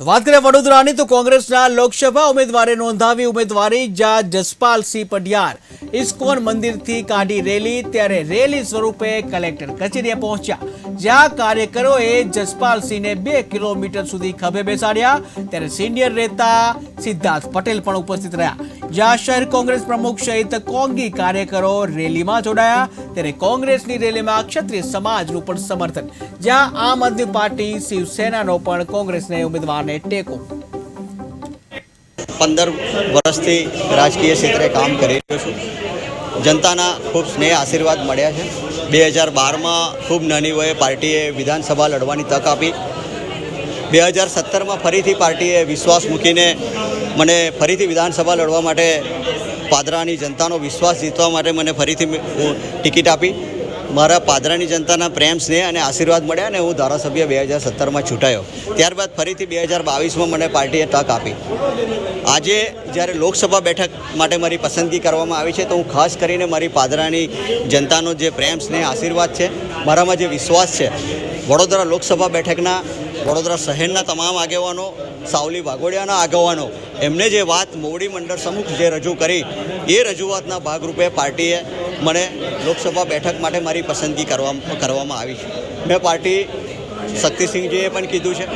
તો વાત કરીએ વડોદરાની, તો કોંગ્રેસના લોકસભા ઉમેદવારે નોંધાવી ઉમેદવારી જ્યાં જસપાલસિંહ પઢિયાર. ઇસ્કોન મંદિરથી કાઢી રેલી, ત્યારે રેલી સ્વરૂપે કલેક્ટર કચેરીએ પહોંચ્યા. જ્યાં કાર્યકરોએ જસપાલસિંહને બે કિલોમીટર સુધી ખભે બેસાડ્યા, ત્યારે સિનિયર નેતા સિદ્ધાર્થ પટેલ પણ ઉપસ્થિત રહ્યા. જ્યાં શહેર કોંગ્રેસ પ્રમુખ સહિત કોંગી કાર્યકરો રેલીમાં જોડાયા. ત્યારે કોંગ્રેસની રેલીમાં ક્ષત્રિય સમાજનું પણ સમર્થન. જ્યાં આમ આદમી પાર્ટી શિવસેનાનો પણ કોંગ્રેસને ઉમેદવારને ટેકો. પંદર વર્ષથી રાજકીય ક્ષેત્રે કામ કરી રહ્યો છું. જનતાના ખૂબ સ્નેહ આશીર્વાદ મળ્યા છે. બે હજાર બારમાં ખૂબ નાની વયે પાર્ટીએ વિધાનસભા લડવાની તક આપી. બે હજાર સત્તરમાં ફરીથી પાર્ટીએ વિશ્વાસ મૂકીને મને ફરીથી વિધાનસભા લડવા માટે પાદરાની જનતાનો વિશ્વાસ જીતવા માટે મને ફરીથી ટિકિટ આપી. મારા પાદરાની જનતાના પ્રેમ, સ્નેહ અને આશીર્વાદ મળ્યા અને હું ધારાસભ્ય બે હજાર સત્તરમાં ચૂંટાયો. ત્યારબાદ ફરીથી બે હજાર બાવીસમાં મને પાર્ટીએ તક આપી. આજે જ્યારે લોકસભા બેઠક માટે મારી પસંદગી કરવામાં આવી છે, તો હું ખાસ કરીને મારી પાદરાની જનતાનો જે પ્રેમ, સ્નેહ, આશીર્વાદ છે, મારામાં જે વિશ્વાસ છે વડોદરા લોકસભા બેઠકના, વડોદરા શહેરના તમામ આગેવાનો, સાવલી વાઘોડિયાના આગેવાનો, એમને જે વાત મોવડી મંડળ સમુખ જે રજૂ કરી, એ રજૂઆતના ભાગરૂપે પાર્ટીએ મને લોકસભા બેઠક માટે મારી પસંદગી કરવા કરવામાં આવી છે. મેં પાર્ટી શક્તિસિંહજીએ પણ કીધું છે.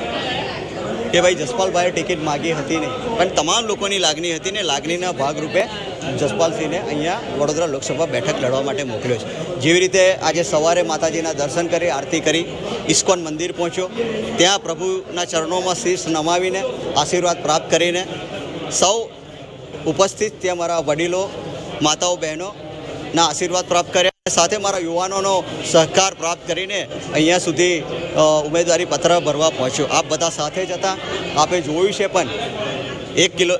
કે ભાઈ જસપાલભાઈએ ટિકિટ માગી હતી નહીં. પણ તમામ લોકોની લાગણી હતી ને લાગણીના ભાગરૂપે જસપાલસિંહને અહીંયા વડોદરા લોકસભા બેઠક લડવા માટે મોકલ્યો છે. જેવી રીતે આજે સવારે માતાજીના દર્શન કરી, આરતી કરી, ઇસ્કોન મંદિર પહોંચ્યો. ત્યાં પ્રભુના ચરણોમાં શીર્ષ નમાવીને આશીર્વાદ પ્રાપ્ત કરીને સૌ ઉપસ્થિત ત્યાં મારા વડીલો, માતાઓ બહેનોના આશીર્વાદ પ્રાપ્ત કર્યા. સાથે મારા યુવાનોનો સહકાર પ્રાપ્ત કરીને અહીંયા સુધી ઉમેદવારી પત્ર ભરવા પહોંચ્યો. આપ બધા સાથે જ હતા. આપે જોયું છે પણ એક કિલો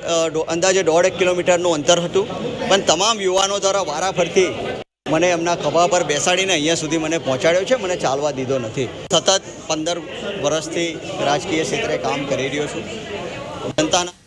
અંદાજે દોઢ એક કિલોમીટરનું અંતર હતું. પણ તમામ યુવાનો દ્વારા વારાફરતી મને એમના ખભા પર બેસાડીને અહીંયા સુધી મને પહોંચાડ્યો છે. મને ચાલવા દીધો નથી. સતત પંદર વર્ષથી રાજકીય ક્ષેત્રે કામ કરી રહ્યો છું. જનતાના